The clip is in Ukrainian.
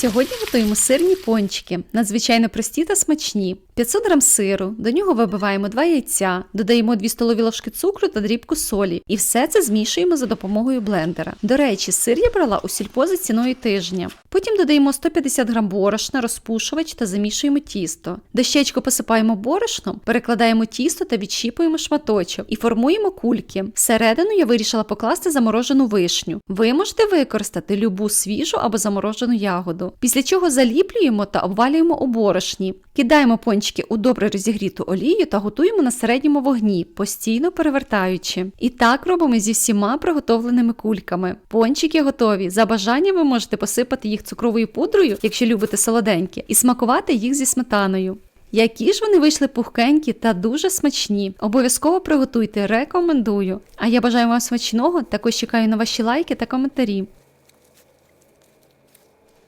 Сьогодні готуємо сирні пончики, надзвичайно прості та смачні. 500 грам сиру, до нього вибиваємо 2 яйця, додаємо 2 столові ложки цукру та дрібку солі. І все це змішуємо за допомогою блендера. До речі, сир я брала у сільпо за ціною тижня. Потім додаємо 150 грам борошна, розпушувач та замішуємо тісто. Дощечку посипаємо борошном, перекладаємо тісто та відщіпуємо шматочок і формуємо кульки. Всередину я вирішила покласти заморожену вишню. Ви можете використати любу свіжу або заморожену ягоду. Після чого заліплюємо та обвалюємо у борошні. Кидаємо пончики у добре розігріту олію та готуємо на середньому вогні, постійно перевертаючи. І так робимо зі всіма приготовленими кульками. Пончики готові. За бажанням ви можете посипати їх цукровою пудрою, якщо любите солоденькі, і смакувати їх зі сметаною. Які ж вони вийшли пухкенькі та дуже смачні. Обов'язково приготуйте, рекомендую. А я бажаю вам смачного, також чекаю на ваші лайки та коментарі.